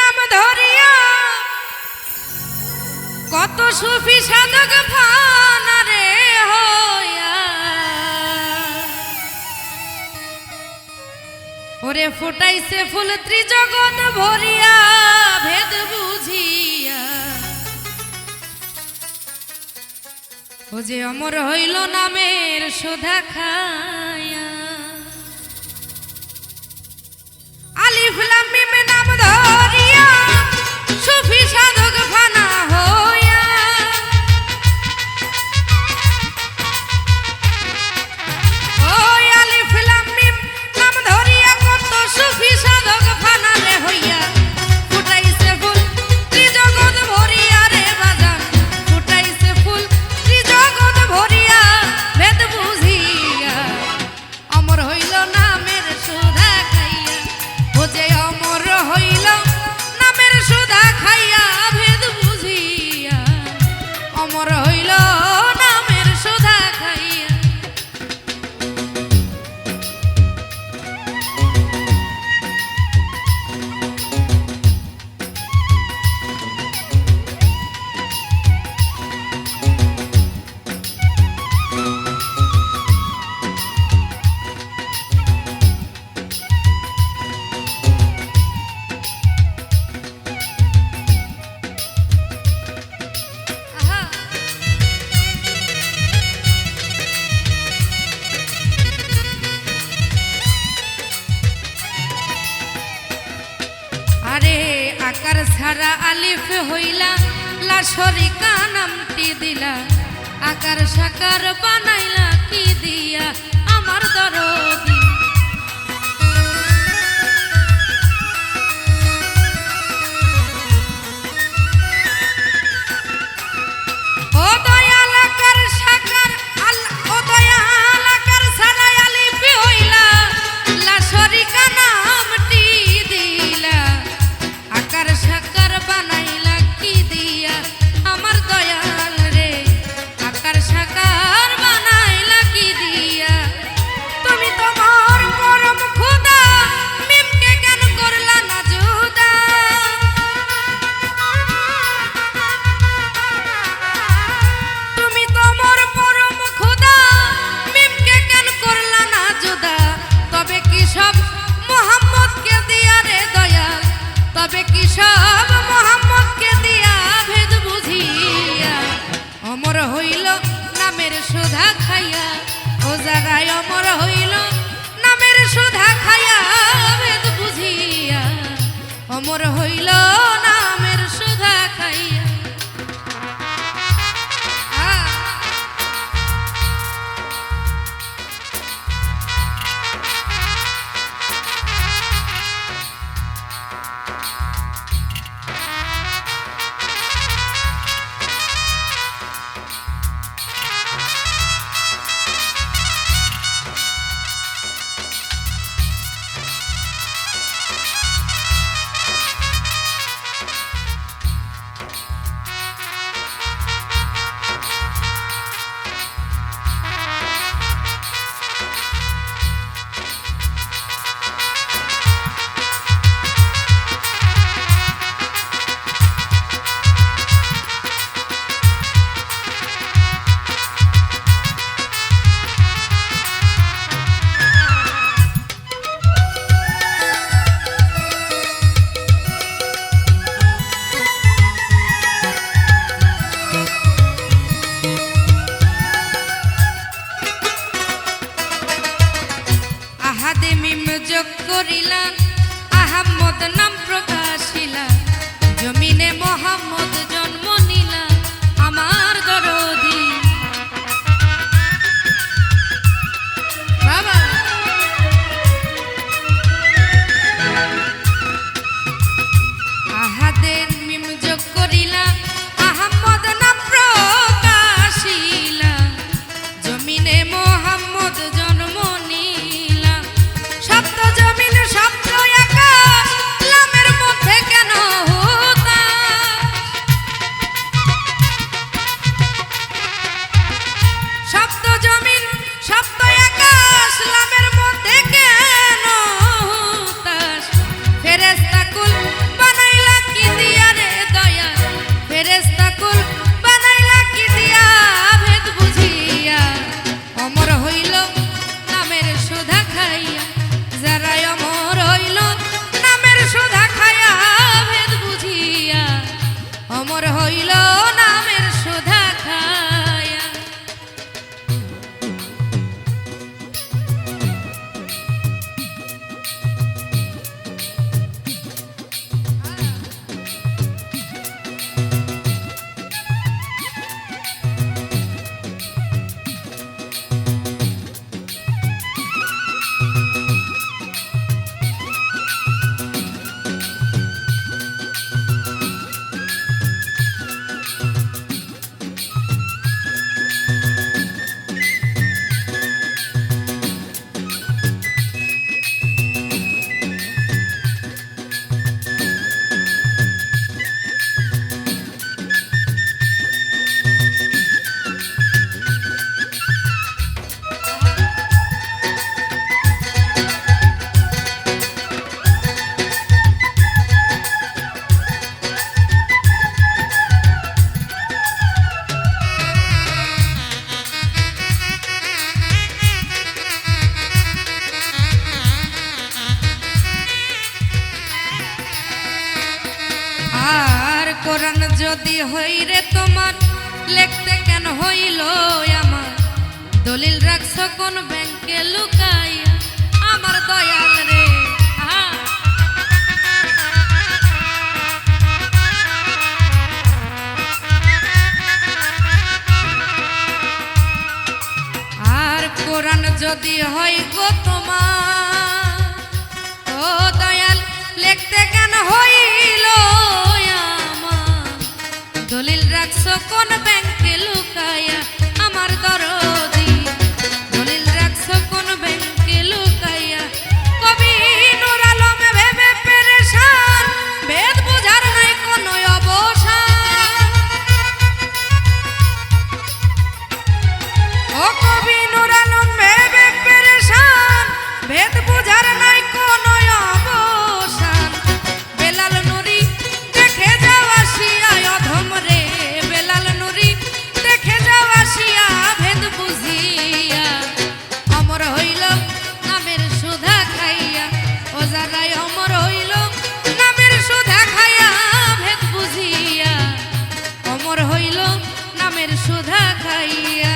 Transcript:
নাম ধরিয়া। কত সুফি সাধক ফানা রে ওরে ফুটাইছে ফুল ত্রিজগৎ ভরিয়া, ভেদ বুঝিয়া। ও যে অমর হইল নামের সুধা খা হইল হারা আলিফ হইলা লাশরি নামটি দিলা। আকার সাকার বানাইলা কি দিয়া আমার দরদি? যারাই অমর হইল নামের সুধা খায়া বেদ বুঝিয়া। অমর হইল নামের সুধা খাইয়া আদেমিম যোগ করিলা আহম্মদ নাম প্রকাশিলা জমিনে মোহাম্মদ জন্ম নিলা আমার দরো অমর হইল কোরআন যদি হই রে তোমার, লেখতে কেন হইল আমার? দলিল রাখছ কোন ব্যাংকে লুকাই আমার দয়াল রে আর কোরআন যদি হয় গো তোমার কোন নামের সুধা খাইয়া